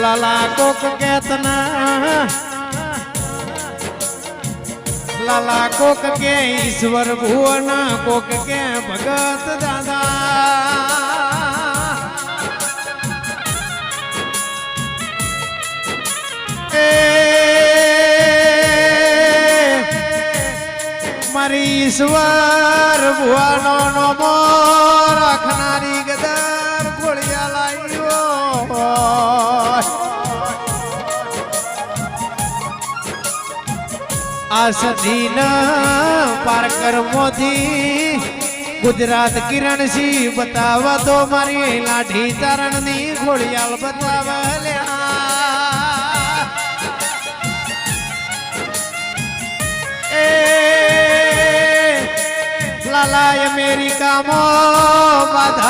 લાલા કોક કેતના લાલા કોક કે ઈશ્વર ભુવન કોક કે ભગત દાદા એ મારી ઈશ્વર ભુવાનો નમો રાખનારી ગદર ખોળિયા લાવ્યો આ સદીન પારકર મોથી ગુજરાત કિરણસિંહ બતાવા તો મારી લાઠી ચારણની ખોળિયાલ બતાવા લ્યા એ લાલા અમેરિકામાં બાધા